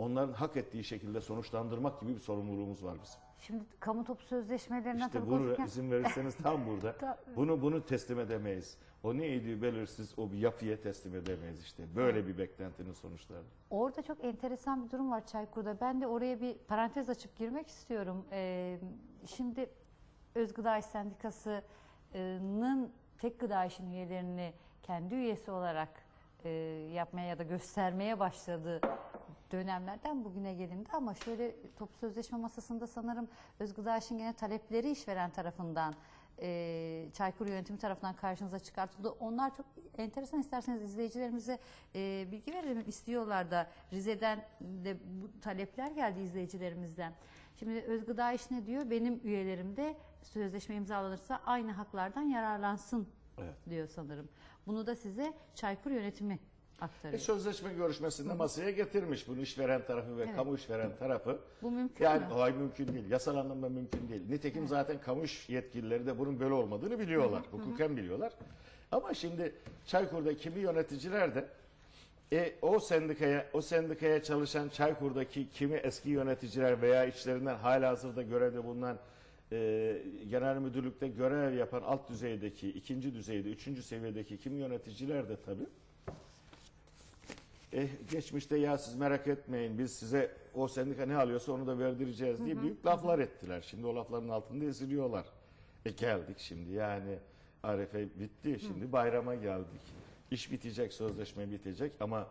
onların hak ettiği şekilde sonuçlandırmak gibi bir sorumluluğumuz var bizim. Şimdi kamu topu sözleşmelerinden İşte tabii bunu konuşurken izin verirseniz tam burada. Bunu bunu teslim edemeyiz. O neydi belirsiz o bir yapıya teslim edemeyiz işte. Böyle bir beklentinin sonuçları. orada çok enteresan bir durum var Çaykur'da. Ben de oraya bir parantez açıp girmek istiyorum. Ee, şimdi Özgıda İş Sendikası'nın tek gıda işin üyelerini kendi üyesi olarak e, yapmaya ya da göstermeye başladığı dönemlerden bugüne gelindi ama şöyle toplu sözleşme masasında sanırım Özgıda İş'in gene talepleri işveren tarafından e, Çaykur yönetimi tarafından karşınıza çıkartıldı. Onlar çok enteresan isterseniz izleyicilerimize e, bilgi verelim istiyorlar da Rize'den de bu talepler geldi izleyicilerimizden. Şimdi Özgıda İş ne diyor? Benim üyelerim de sözleşme imzalanırsa aynı haklardan yararlansın Evet. diyor sanırım. Bunu da size Çaykur yönetimi E, aktarıyor. sözleşme görüşmesinde masaya getirmiş bunu işveren tarafı ve Evet. kamu işveren tarafı. Bu mümkün Yani mü? hayır mümkün değil. Yasal anlamda mümkün değil. Nitekim zaten kamu iş yetkilileri de bunun böyle olmadığını biliyorlar. Hukuken biliyorlar. Ama şimdi Çaykur'da kimi yöneticiler de e, o sendikaya o sendikaya çalışan Çaykur'daki kimi eski yöneticiler veya içlerinden halihazırda görevde bulunan e, genel müdürlükte görev yapan alt düzeydeki, ikinci düzeyde, üçüncü seviyedeki kimi yöneticiler de tabii eh, geçmişte ya siz merak etmeyin biz size o sendika ne alıyorsa onu da verdireceğiz diye büyük laflar ettiler. Şimdi o lafların altında eziliyorlar. E geldik şimdi yani Arefe bitti şimdi bayrama geldik. İş bitecek sözleşme bitecek ama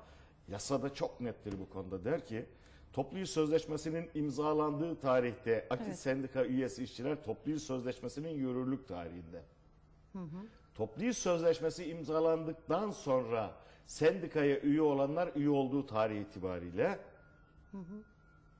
yasada çok nettir bu konuda der ki toplu iş sözleşmesinin imzalandığı tarihte akit Evet. sendika üyesi işçiler toplu iş sözleşmesinin yürürlük tarihinde. Toplu iş sözleşmesi imzalandıktan sonra sendikaya üye olanlar üye olduğu tarih itibariyle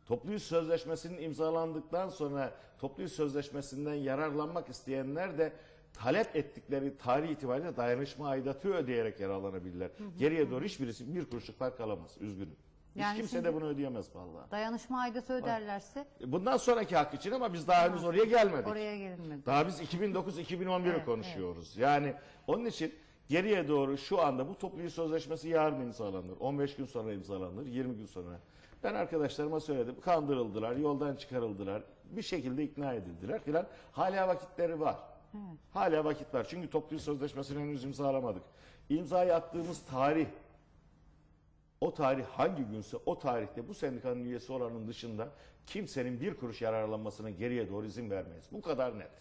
toplu iş sözleşmesinin imzalandıktan sonra toplu iş sözleşmesinden yararlanmak isteyenler de talep ettikleri tarih itibariyle dayanışma aidatı ödeyerek yararlanabilirler. Geriye doğru hiçbirisi bir kuruşluk fark alamaz. Üzgünüm. Hiç Yani kimse şimdi- de bunu ödeyemez vallahi. Dayanışma aidatı öderlerse Bundan sonraki hak için ama biz daha henüz oraya gelmedik. oraya gelinmedi. Daha biz 2009-2011'i Evet, konuşuyoruz. Yani onun için geriye doğru şu anda bu toplu iş sözleşmesi yarın imzalanır. 15 gün sonra imzalanır, 20 gün sonra. Ben arkadaşlarıma söyledim. Kandırıldılar, yoldan çıkarıldılar. Bir şekilde ikna edildiler filan. Hala vakitleri var. Hala vakit var. Çünkü toplu iş sözleşmesini henüz imzalamadık. İmzayı attığımız tarih o tarih hangi günse o tarihte bu sendikanın üyesi olanın dışında kimsenin bir kuruş yararlanmasına geriye doğru izin vermeyiz. Bu kadar net.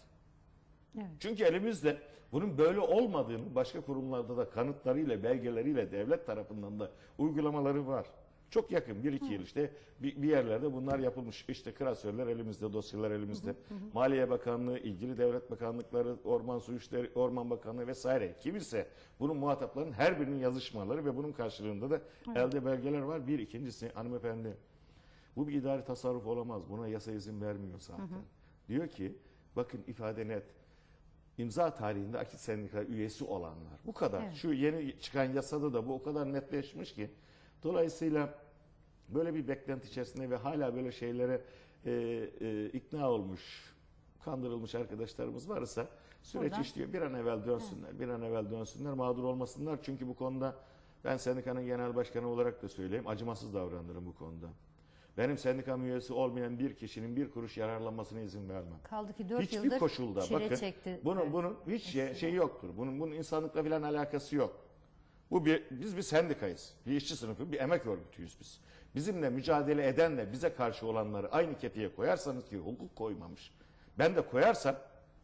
Evet. Çünkü elimizde bunun böyle olmadığını başka kurumlarda da kanıtlarıyla, belgeleriyle devlet tarafından da uygulamaları var. Çok yakın bir iki yıl işte bir, bir yerlerde bunlar yapılmış. İşte klasörler elimizde, dosyalar elimizde. Maliye Bakanlığı, ilgili devlet bakanlıkları, Orman Su İşleri, Orman Bakanlığı vesaire. Kim ise bunun muhataplarının her birinin yazışmaları ve bunun karşılığında da elde belgeler var. Bir ikincisi hanımefendi bu bir idari tasarruf olamaz. Buna yasa izin vermiyor zaten. Diyor ki bakın ifade net. İmza tarihinde akit sendika üyesi olanlar. Bu kadar. Evet. Şu yeni çıkan yasada da bu o kadar netleşmiş ki. Dolayısıyla böyle bir beklenti içerisinde ve hala böyle şeylere e, e, ikna olmuş, kandırılmış arkadaşlarımız varsa süreç Buradan- işliyor. Bir an evvel dönsünler, bir an evvel dönsünler, mağdur olmasınlar. Çünkü bu konuda ben sendikanın genel başkanı olarak da söyleyeyim, acımasız davranırım bu konuda. Benim sendikam üyesi olmayan bir kişinin bir kuruş yararlanmasına izin vermem. Kaldı ki 4 Hiçbir yıldır koşulda çile bakın çekti. bunun Evet. bunun hiç şey, şey yoktur. Bunun bunun insanlıkla falan alakası yok. Bu bir biz bir sendikayız. Bir işçi sınıfı, bir emek örgütüyüz biz. Bizimle mücadele edenle bize karşı olanları aynı kefeye koyarsanız ki hukuk koymamış. Ben de koyarsam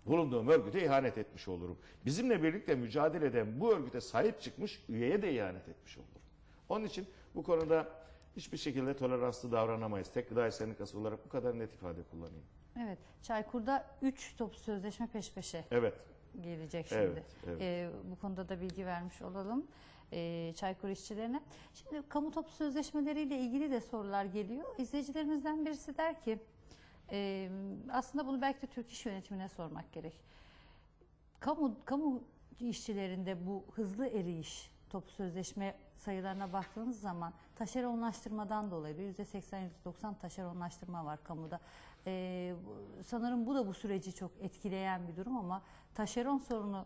bulunduğum örgüte ihanet etmiş olurum. Bizimle birlikte mücadele eden bu örgüte sahip çıkmış üyeye de ihanet etmiş olurum. Onun için bu konuda hiçbir şekilde toleranslı davranamayız. Tek gıda sendikası olarak bu kadar net ifade kullanayım. Evet. Çaykur'da 3 toplu sözleşme peş peşe Evet. gelecek şimdi. Evet, evet. Ee, bu konuda da bilgi vermiş olalım ee, Çaykur işçilerine. Şimdi kamu toplu sözleşmeleriyle ilgili de sorular geliyor. İzleyicilerimizden birisi der ki e, aslında bunu belki de Türk İş Yönetimi'ne sormak gerek. Kamu, kamu işçilerinde bu hızlı eriyiş toplu sözleşme sayılarına baktığınız zaman taşeronlaştırmadan dolayı bir %80-%90 taşeronlaştırma var kamuda. Ee, sanırım bu da bu süreci çok etkileyen bir durum ama taşeron sorunu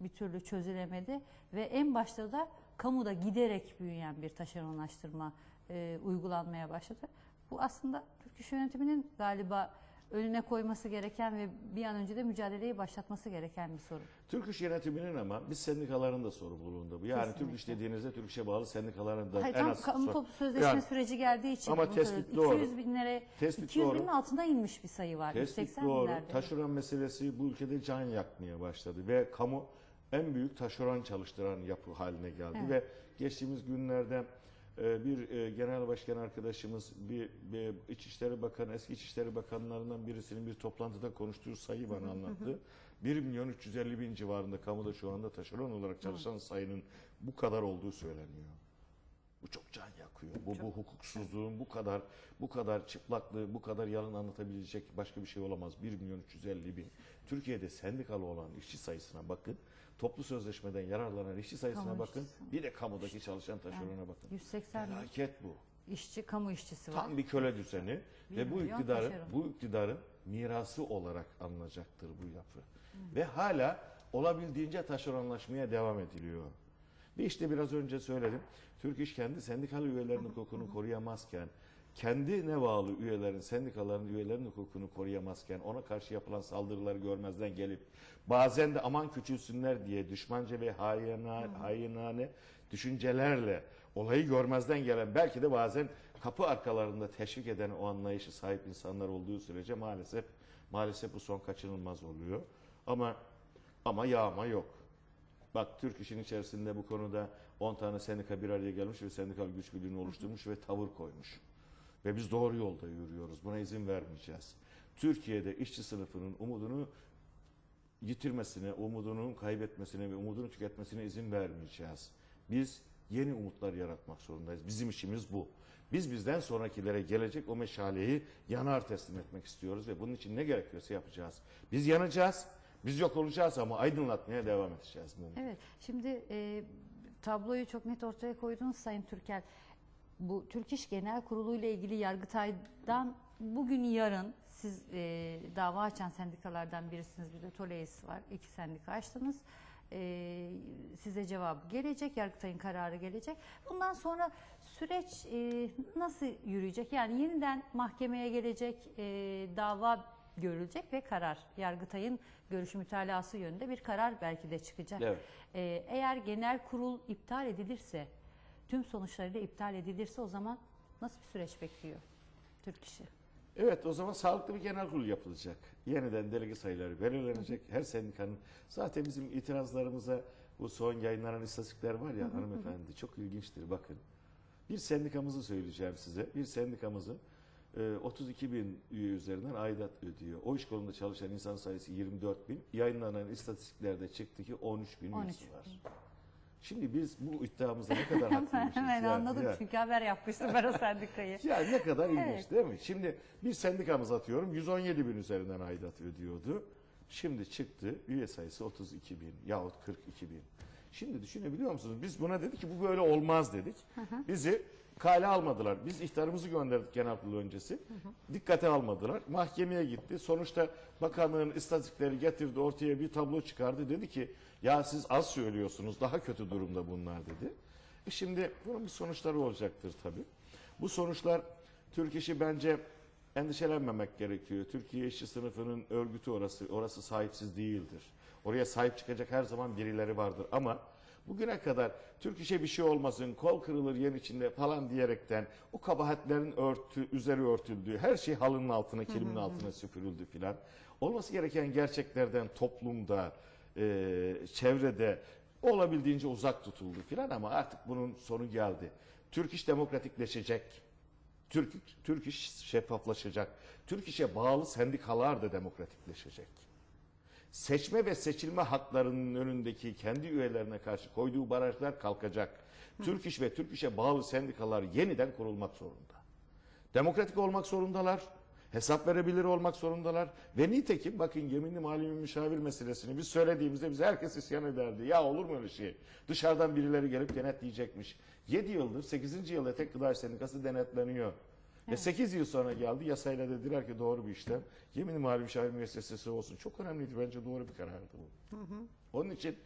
bir türlü çözülemedi ve en başta da kamuda giderek büyüyen bir taşeronlaştırma e, uygulanmaya başladı. Bu aslında Türk İş Yönetimi'nin galiba önüne koyması gereken ve bir an önce de mücadeleyi başlatması gereken bir sorun. Türk İş Yönetimi'nin ama biz sendikaların da sorumluluğunda bu. Yani Türk İş Kesinlikle. dediğinizde Türk İş'e bağlı sendikaların da Hayır, en tam az kamu sor- toplu sözleşme Yani- süreci geldiği için Ama tespit doğru. 200 binlere Tespit 200 doğru. binin altında inmiş bir sayı var. Tespit 180 doğru. binlerde. Taşeron meselesi bu ülkede can yakmaya başladı ve kamu en büyük taşeron çalıştıran yapı haline geldi Evet. ve geçtiğimiz günlerde bir e, genel başkan arkadaşımız bir, bir İçişleri Bakanı eski İçişleri Bakanlarından birisinin bir toplantıda konuştuğu sayı bana anlattı. 1 milyon 350 bin civarında kamuda şu anda taşeron olarak çalışan sayının bu kadar olduğu söyleniyor. Bu çok can yakıyor. Bu, bu hukuksuzluğun bu kadar bu kadar çıplaklığı, bu kadar yalan anlatabilecek başka bir şey olamaz. 1 milyon 350 bin. Türkiye'de sendikalı olan işçi sayısına bakın. Toplu sözleşmeden yararlanan işçi sayısına Kamu bakın. işçisi. Bir de kamudaki çalışan taşerona bakın. 180 bin Felaket bu. işçi, kamu işçisi var. Tam bir köle düzeni ve bu milyon iktidarın taşeron. bu iktidarın mirası olarak alınacaktır bu yapı. Ve hala olabildiğince taşeronlaşmaya devam ediliyor. Ve işte biraz önce söyledim. Türk İş kendi sendikal üyelerinin hukukunu koruyamazken, kendine bağlı üyelerin, sendikaların üyelerinin hukukunu koruyamazken, ona karşı yapılan saldırıları görmezden gelip, bazen de aman küçülsünler diye düşmanca ve hayına, hainane düşüncelerle olayı görmezden gelen, belki de bazen kapı arkalarında teşvik eden o anlayışı sahip insanlar olduğu sürece maalesef maalesef bu son kaçınılmaz oluyor. Ama ama yağma yok. Bak Türk işin içerisinde bu konuda 10 tane sendika bir araya gelmiş ve sendikal güç birliğini oluşturmuş ve tavır koymuş. Ve biz doğru yolda yürüyoruz. Buna izin vermeyeceğiz. Türkiye'de işçi sınıfının umudunu yitirmesine, umudunun kaybetmesine ve umudunu tüketmesine izin vermeyeceğiz. Biz yeni umutlar yaratmak zorundayız. Bizim işimiz bu. Biz bizden sonrakilere gelecek o meşaleyi yanar teslim etmek istiyoruz ve bunun için ne gerekiyorsa yapacağız. Biz yanacağız, biz yok olacağız ama aydınlatmaya devam edeceğiz. Evet. Şimdi e, tabloyu çok net ortaya koydunuz Sayın Türkel. Bu Türk İş Genel Kurulu ile ilgili Yargıtay'dan bugün yarın siz e, dava açan sendikalardan birisiniz. Bir de TOLEİS var. İki sendika açtınız. E, size cevabı gelecek. Yargıtay'ın kararı gelecek. Bundan sonra süreç e, nasıl yürüyecek? Yani yeniden mahkemeye gelecek e, dava görülecek ve karar. Yargıtay'ın görüşü mütalası yönünde bir karar belki de çıkacak. Evet. Ee, eğer genel kurul iptal edilirse, tüm sonuçlarıyla iptal edilirse o zaman nasıl bir süreç bekliyor Türk işi? Evet o zaman sağlıklı bir genel kurul yapılacak. Yeniden delege sayıları belirlenecek. Her sendikanın zaten bizim itirazlarımıza bu son yayınlanan istatistikler var ya hanımefendi çok ilginçtir bakın. Bir sendikamızı söyleyeceğim size. Bir sendikamızın e, 32 bin üye üzerinden aidat ödüyor. O iş kolunda çalışan insan sayısı 24 bin. Yayınlanan istatistiklerde çıktı ki 13 bin 13 üyesi var. Şimdi biz bu iddiamızda ne kadar haklıymışız. Hemen ya, anladım ya. çünkü haber yapmıştım ben o sendikayı. Ya ne kadar ilginç Evet. değil mi? Şimdi bir sendikamız atıyorum 117 bin üzerinden aidat ödüyordu. Şimdi çıktı üye sayısı 32 bin yahut 42 bin. Şimdi düşünebiliyor musunuz? Biz buna dedik ki bu böyle olmaz dedik. Bizi kale almadılar. Biz ihtarımızı gönderdik genel kurul öncesi. Dikkate almadılar. Mahkemeye gitti. Sonuçta bakanlığın istatistikleri getirdi ortaya bir tablo çıkardı. Dedi ki ya siz az söylüyorsunuz daha kötü durumda bunlar dedi. E şimdi bunun bir sonuçları olacaktır tabii. Bu sonuçlar Türk işi bence endişelenmemek gerekiyor. Türkiye işçi sınıfının örgütü orası. Orası sahipsiz değildir. Oraya sahip çıkacak her zaman birileri vardır. Ama bugüne kadar Türk işe bir şey olmasın, kol kırılır yen içinde falan diyerekten o kabahatlerin örtü, üzeri örtüldüğü, her şey halının altına, kilimin altına süpürüldü filan. Olması gereken gerçeklerden toplumda, e, çevrede olabildiğince uzak tutuldu filan ama artık bunun sonu geldi. Türk iş demokratikleşecek. Türk, Türk iş şeffaflaşacak. Türk işe bağlı sendikalar da demokratikleşecek. Seçme ve seçilme haklarının önündeki kendi üyelerine karşı koyduğu barajlar kalkacak. Türk iş ve Türk işe bağlı sendikalar yeniden kurulmak zorunda. Demokratik olmak zorundalar. Hesap verebilir olmak zorundalar. Ve nitekim bakın yeminli mali müşavir meselesini biz söylediğimizde bize herkes isyan ederdi. Ya olur mu öyle şey? Dışarıdan birileri gelip denetleyecekmiş. 7 yıldır 8. yılda tek gıda sendikası denetleniyor. Ve 8 yıl sonra geldi yasayla dediler ki doğru bir işlem. Yeminli mali müşavir müessesesi olsun. Çok önemliydi bence doğru bir karardı bu. Onun için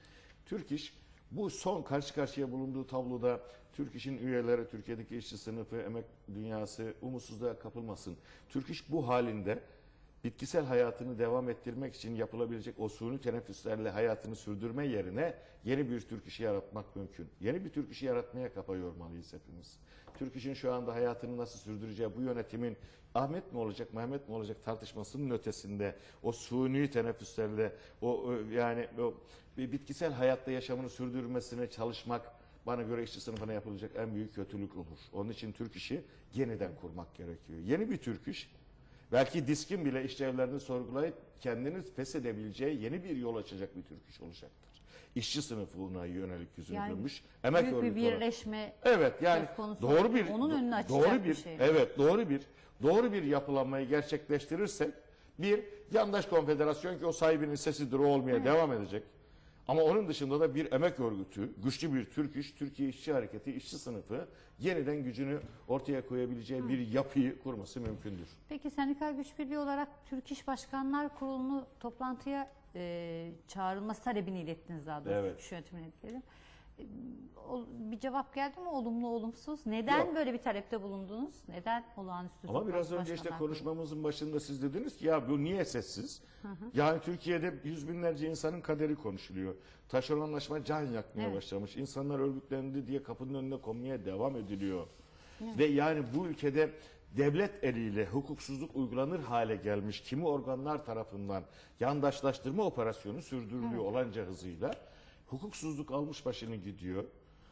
Türk İş Bu son karşı karşıya bulunduğu tabloda Türk İş'in üyeleri, Türkiye'deki işçi sınıfı, emek dünyası umutsuzluğa kapılmasın. Türk İş bu halinde bitkisel hayatını devam ettirmek için yapılabilecek o suni teneffüslerle hayatını sürdürme yerine yeni bir Türk işi yaratmak mümkün. Yeni bir Türk işi yaratmaya kafa yormalıyız hepimiz. Türk işin şu anda hayatını nasıl sürdüreceği bu yönetimin Ahmet mi olacak, Mehmet mi olacak tartışmasının ötesinde o suni teneffüslerle o o yani o bitkisel hayatta yaşamını sürdürmesine çalışmak bana göre işçi sınıfına yapılacak en büyük kötülük olur. Onun için Türk işi yeniden kurmak gerekiyor. Yeni bir Türk iş Belki diskin bile işlevlerini sorgulayıp kendini feshedebileceği yeni bir yol açacak bir Türk iş olacaktır. İşçi sınıfına yönelik yüzünü Yani. Emek Büyük bir örgütü olarak. birleşme Evet yani doğru bir Onun önünü açacak doğru bir bir, şey. evet doğru bir doğru bir yapılanmayı gerçekleştirirsek bir yandaş konfederasyon ki o sahibinin sesidir o olmaya devam edecek. Ama onun dışında da bir emek örgütü, güçlü bir Türk iş, Türkiye İşçi Hareketi, işçi sınıfı yeniden gücünü ortaya koyabileceği bir yapıyı kurması mümkündür. Peki sendikal güç birliği olarak Türk İş Başkanlar Kurulu'nu toplantıya e, çağrılması talebini ilettiniz daha doğrusu. Evet. E, o- bir cevap geldi mi olumlu olumsuz? Neden Yok. böyle bir talepte bulundunuz? Neden olağanüstü Ama biraz önce işte konuşmamızın başında siz dediniz ki ya bu niye sessiz? Yani Türkiye'de yüz binlerce insanın kaderi konuşuluyor. Taşeronlaşma can yakmaya Evet. başlamış. İnsanlar örgütlendi diye kapının önüne konmaya devam ediliyor. Ve yani bu ülkede devlet eliyle hukuksuzluk uygulanır hale gelmiş kimi organlar tarafından yandaşlaştırma operasyonu sürdürülüyor olanca hızıyla. Hukuksuzluk almış başını gidiyor.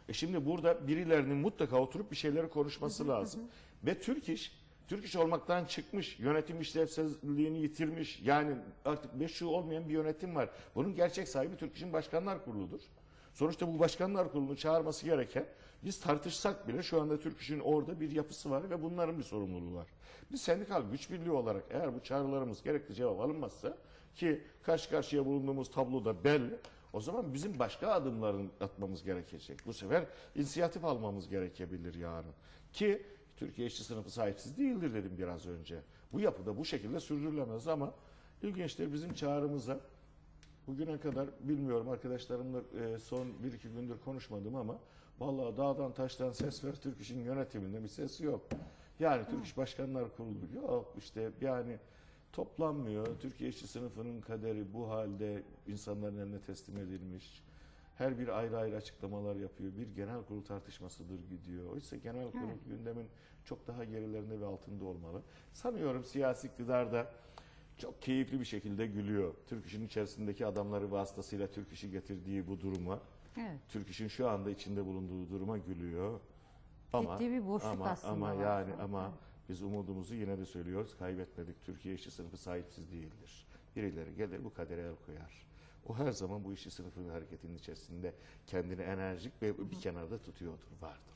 E şimdi burada birilerinin mutlaka oturup bir şeyleri konuşması lazım. Ve Türk İş, Türk İş olmaktan çıkmış, yönetim işlevsizliğini yitirmiş. Yani artık meşru olmayan bir yönetim var. Bunun gerçek sahibi Türk İş'in Başkanlar Kurulu'dur. Sonuçta bu Başkanlar Kurulu'nu çağırması gereken, biz tartışsak bile şu anda Türk İş'in orada bir yapısı var ve bunların bir sorumluluğu var. Biz sendikal güç birliği olarak eğer bu çağrılarımız gerekli cevap alınmazsa ki karşı karşıya bulunduğumuz tabloda belli. O zaman bizim başka adımların atmamız gerekecek. Bu sefer inisiyatif almamız gerekebilir yarın. Ki Türkiye işçi sınıfı sahipsiz değildir dedim biraz önce. Bu yapıda bu şekilde sürdürülemez ama ilginçtir bizim çağrımıza bugüne kadar bilmiyorum arkadaşlarımla e, son bir iki gündür konuşmadım ama vallahi dağdan taştan ses ver Türk İş'in yönetiminde bir ses yok. Yani Türk İş Başkanlar Kurulu yok işte yani toplanmıyor. Türkiye işçi sınıfının kaderi bu halde insanların eline teslim edilmiş. Her bir ayrı ayrı açıklamalar yapıyor. Bir genel kurul tartışmasıdır gidiyor. Oysa genel kurul Evet. gündemin çok daha gerilerinde ve altında olmalı. Sanıyorum siyasi iktidar da çok keyifli bir şekilde gülüyor. Türk İş'in içerisindeki adamları vasıtasıyla Türk İş'i getirdiği bu duruma, Evet. Türk İş'in şu anda içinde bulunduğu duruma gülüyor. Ama Ciddi bir boşluk ama, aslında ama yani ama. Biz umudumuzu yine de söylüyoruz. Kaybetmedik. Türkiye işçi sınıfı sahipsiz değildir. Birileri gelir bu kadere el koyar. O her zaman bu işçi sınıfı ve hareketinin içerisinde kendini enerjik ve bir kenarda tutuyordur, vardır.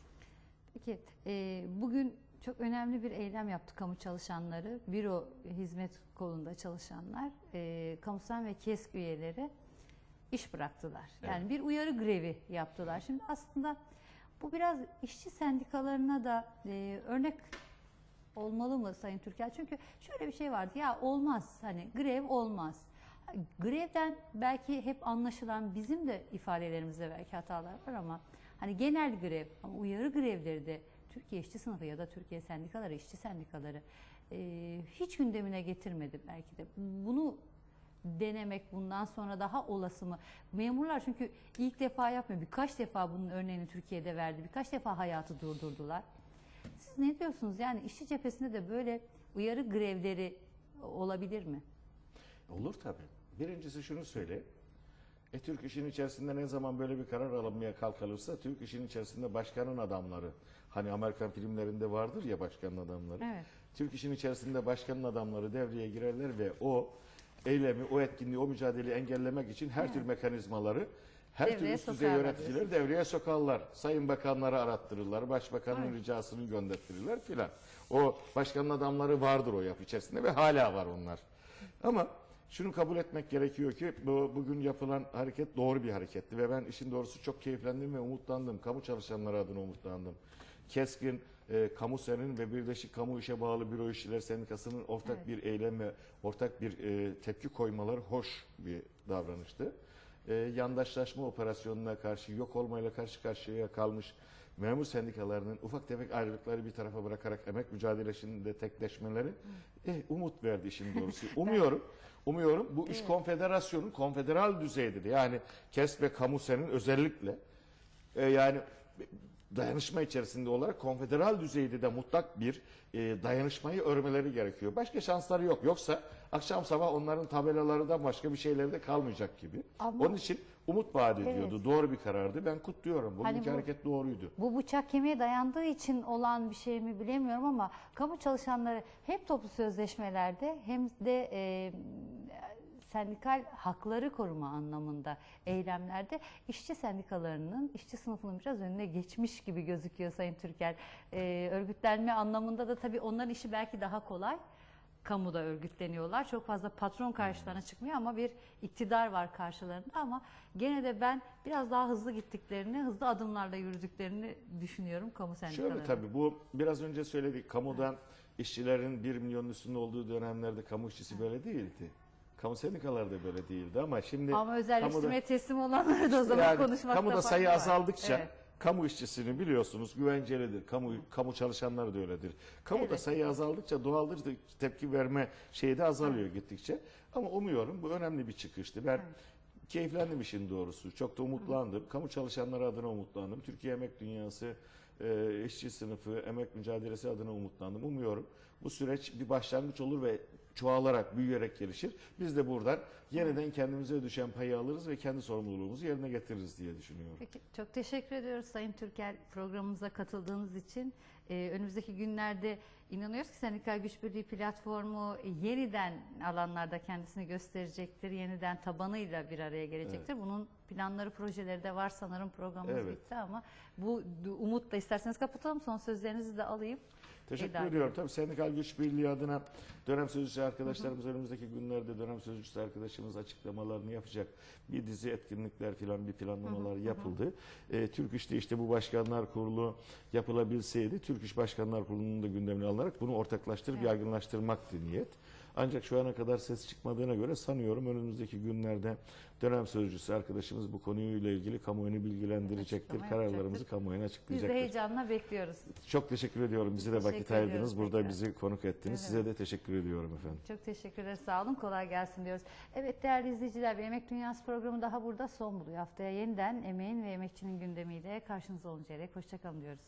Peki e, bugün çok önemli bir eylem yaptı kamu çalışanları, büro hizmet kolunda çalışanlar, e, kamusal ve KESK üyeleri iş bıraktılar. Yani Evet. bir uyarı grevi yaptılar. Şimdi aslında bu biraz işçi sendikalarına da e, örnek olmalı mı Sayın Türker? Çünkü şöyle bir şey vardı ya olmaz hani grev olmaz. Grevden belki hep anlaşılan bizim de ifadelerimizde belki hatalar var ama hani genel grev ama uyarı grevleri de Türkiye işçi sınıfı ya da Türkiye sendikaları, işçi sendikaları e, hiç gündemine getirmedi belki de. Bunu denemek bundan sonra daha olası mı? Memurlar çünkü ilk defa yapmıyor. Birkaç defa bunun örneğini Türkiye'de verdi. Birkaç defa hayatı durdurdular. Siz ne diyorsunuz? Yani işçi cephesinde de böyle uyarı grevleri olabilir mi? Olur tabii. Birincisi şunu söyle. E Türk işin içerisinde ne zaman böyle bir karar alınmaya kalkılırsa Türk işin içerisinde başkanın adamları hani Amerikan filmlerinde vardır ya başkanın adamları. Evet. Türk işin içerisinde başkanın adamları devreye girerler ve o eylemi, o etkinliği, o mücadeleyi engellemek için her tür mekanizmaları her Devreye üst düzey yöneticileri devreye sokarlar. Sayın bakanları arattırırlar, başbakanın Evet. ricasını göndertirirler filan. O başkanın adamları vardır o yapı içerisinde ve hala var onlar. Ama şunu kabul etmek gerekiyor ki bu, bugün yapılan hareket doğru bir hareketti ve ben işin doğrusu çok keyiflendim ve umutlandım. Kamu çalışanları adına umutlandım. Keskin, e, Kamu Sen'in ve Birleşik Kamu İşe Bağlı Büro İşçiler Sendikası'nın ortak Evet. bir eylem ve ortak bir e, tepki koymaları hoş bir davranıştı. E, yandaşlaşma operasyonuna karşı, yok olmayla karşı karşıya kalmış memur sendikalarının ufak tefek ayrılıkları bir tarafa bırakarak emek mücadelesinde tekleşmeleri eh, umut verdi işin doğrusu. Umuyorum, umuyorum bu iş Evet. konfederasyonun konfederal düzeyde de yani KES ve KAMUSE'nin özellikle e, yani dayanışma içerisinde olarak konfederal düzeyde de mutlak bir e, dayanışmayı örmeleri gerekiyor. Başka şansları yok. Yoksa akşam sabah onların tabelalarından başka bir şeyleri de kalmayacak gibi. Ama- Onun için umut vaat ediyordu. Evet. Doğru bir karardı. Ben kutluyorum. Bugünkü Hani bu- hareket doğruydu. Bu bıçak kemiğe dayandığı için olan bir şey mi bilemiyorum ama kamu çalışanları hem toplu sözleşmelerde hem de e, sendikal hakları koruma anlamında eylemlerde işçi sendikalarının, işçi sınıfının biraz önüne geçmiş gibi gözüküyor Sayın Türker. E, örgütlenme anlamında da tabii onların işi belki daha kolay. Kamuda örgütleniyorlar. Çok fazla patron karşılarına çıkmıyor ama bir iktidar var karşılarında ama gene de ben biraz daha hızlı gittiklerini, hızlı adımlarla yürüdüklerini düşünüyorum kamu sendikalarının. Şöyle tabii bu biraz önce söyledik. Kamudan işçilerin 1 milyonun üstünde olduğu dönemlerde kamu işçisi böyle değildi. Kamu sendikaları da böyle değildi ama şimdi Ama özelleştirmeye kamuda- teslim olanlar da o zaman yani konuşmakta kamuda sayı var. azaldıkça Evet. kamu işçisini biliyorsunuz güvencelidir. Kamu kamu çalışanları da öyledir. Kamuda Evet. sayı azaldıkça doğaldır da tepki verme şeyi de azalıyor gittikçe. Ama umuyorum bu önemli bir çıkıştı. Ben keyiflendim işin doğrusu. Çok da umutlandım. Kamu çalışanları adına umutlandım. Türkiye Emek Dünyası e, işçi sınıfı, emek mücadelesi adına umutlandım. Umuyorum bu süreç bir başlangıç olur ve çoğalarak, büyüyerek gelişir. Biz de buradan yeniden kendimize düşen payı alırız ve kendi sorumluluğumuzu yerine getiririz diye düşünüyorum. Peki çok teşekkür ediyoruz Sayın Türker programımıza katıldığınız için. Ee, önümüzdeki günlerde inanıyoruz ki Sendikal Güç Birliği platformu yeniden alanlarda kendisini gösterecektir. Yeniden tabanıyla bir araya gelecektir. Bunun planları, projeleri de var sanırım programımız Evet. bitti ama bu umutla isterseniz kapatalım. Son sözlerinizi de alayım. Teşekkür Eda ediyorum. Tabii Sendikal Güç Birliği adına dönem sözcüsü arkadaşlarımız önümüzdeki günlerde dönem sözcüsü arkadaşımız açıklamalarını yapacak. Bir dizi etkinlikler filan bir planlamalar yapıldı. Ee, Türk İş'te işte bu başkanlar kurulu yapılabilseydi Türk İş Başkanlar Kurulu'nun da gündemine alınarak bunu ortaklaştırıp Evet. yaygınlaştırmaktı niyet. Ancak şu ana kadar ses çıkmadığına göre sanıyorum önümüzdeki günlerde dönem sözcüsü arkadaşımız bu konuyla ilgili kamuoyunu bilgilendirecektir. Açıklama Kararlarımızı kamuoyuna Biz de açıklayacaktır. heyecanla bekliyoruz. Çok teşekkür ediyorum. Bize de vakit Teşekkür ayırdınız. ediyoruz Burada tekrar. bizi konuk ettiniz. Evet. Size de teşekkür ediyorum efendim. Çok teşekkür ederiz. Sağ olun. Kolay gelsin diyoruz. Evet değerli izleyiciler bir Emek Dünyası programı daha burada son buluyor. Haftaya yeniden emeğin ve emekçinin gündemiyle karşınızda oluncaya dek hoşçakalın diyoruz.